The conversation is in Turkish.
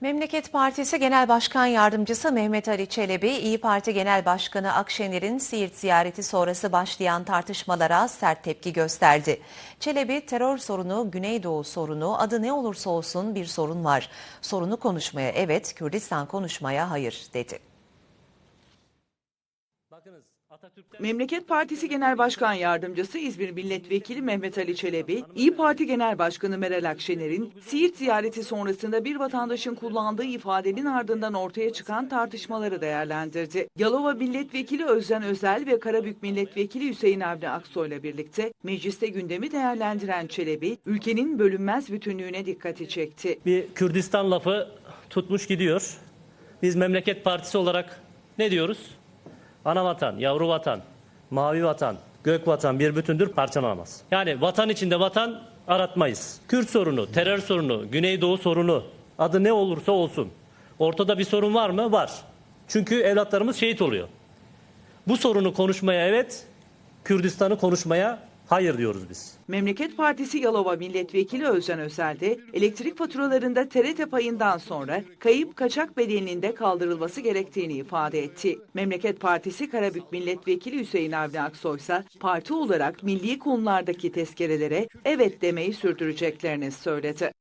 Memleket Partisi Genel Başkan Yardımcısı Mehmet Ali Çelebi, İyi Parti Genel Başkanı Akşener'in Siirt ziyareti sonrası başlayan tartışmalara sert tepki gösterdi. Çelebi, terör sorunu, Güneydoğu sorunu, adı ne olursa olsun bir sorun var. Sorunu konuşmaya evet, Kürdistan konuşmaya hayır dedi. Bakınız Atatürk'ten Memleket Partisi Genel Başkan Yardımcısı İzmir Milletvekili Mehmet Ali Çelebi, İyi Parti Genel Başkanı Meral Akşener'in Siirt ziyareti sonrasında bir vatandaşın kullandığı ifadenin ardından ortaya çıkan tartışmaları değerlendirdi. Yalova Milletvekili Özden Özel ve Karabük Milletvekili Hüseyin Avni Aksoy'la birlikte mecliste gündemi değerlendiren Çelebi, ülkenin bölünmez bütünlüğüne dikkati çekti. bir Kürdistan lafı tutmuş gidiyor. Biz Memleket Partisi olarak ne diyoruz? Ana vatan, yavru vatan, mavi vatan, gök vatan bir bütündür parçalanamaz. Yani vatan içinde vatan aratmayız. Kürt sorunu, terör sorunu, Güneydoğu sorunu adı ne olursa olsun. Ortada bir sorun var mı? Var. Çünkü evlatlarımız şehit oluyor. Bu sorunu konuşmaya evet, Kürdistan'ı konuşmaya hayır diyoruz biz. Memleket Partisi Yalova Milletvekili Özcan Özel de elektrik faturalarında TRT payından sonra kayıp kaçak bedelinin de kaldırılması gerektiğini ifade etti. Memleket Partisi Karabük Milletvekili Hüseyin Avni Aksoy ise parti olarak milli konulardaki tezkerelere evet demeyi sürdüreceklerini söyledi.